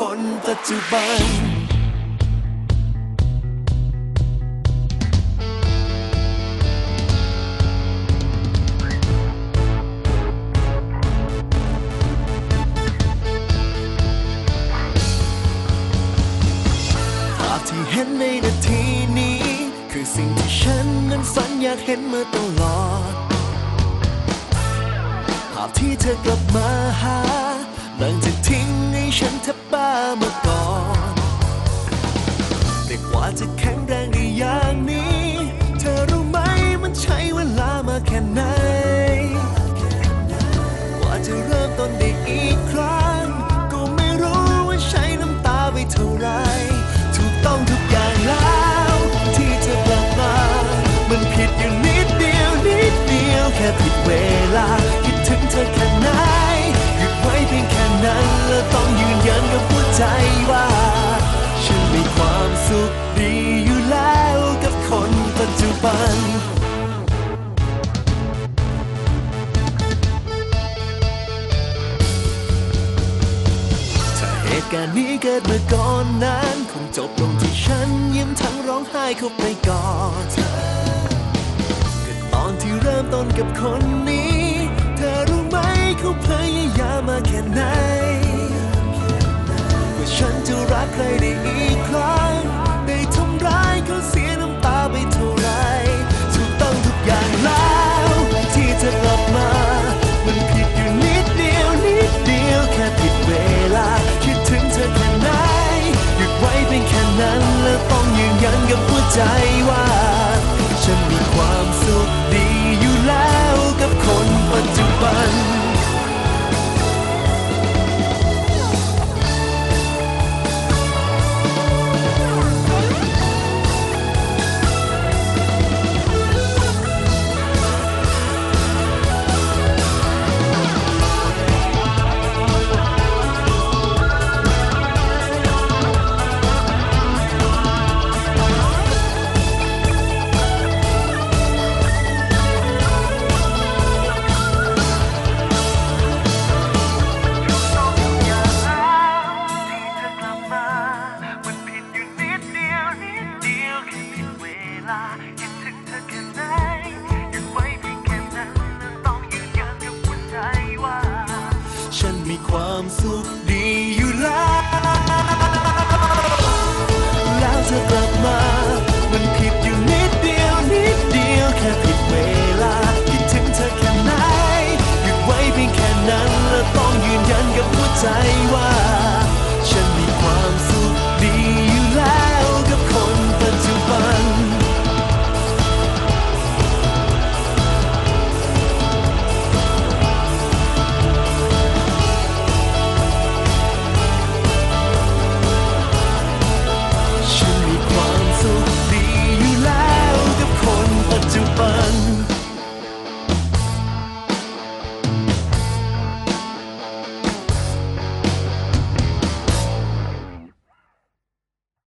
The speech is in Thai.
คนปัจจุบัน ภาพที่เห็นในนาทีนี้ คือสิ่งที่ฉันนั้นฝันอยากเห็นมาตลอด ภาพที่เธอกลับมาหาหลังจาก เมื่อก่อน แต่กว่าจะแข็งแรงได้ย่าง ใจว่า ฉันมีความสุขดีอยู่แล้วกับคนปัจจุบันถ้าเหตุการณ์นี้เกิดเมื่อก่อนนั้นคงจบลงที่ฉันยิ้มทั้งร้องไห้เข้าไปกอดเธอก็ตอนที่เริ่มต้นกับคนนี้ นจะรักใครได้อีกครั้งได้ทำร้ายเขาเสียน้ำตาไปเท่าไรถูกต้องทุกอย่างแล้ว ที่เธอกลับมา มันผิดอยู่นิดเดียวนิดเดียวแค่ผิดเวลา คิดถึงเธอแค่ไหนหยุดไว้เพียงแค่นั้นแล้วต้องยืนยันกับหัวใจ เ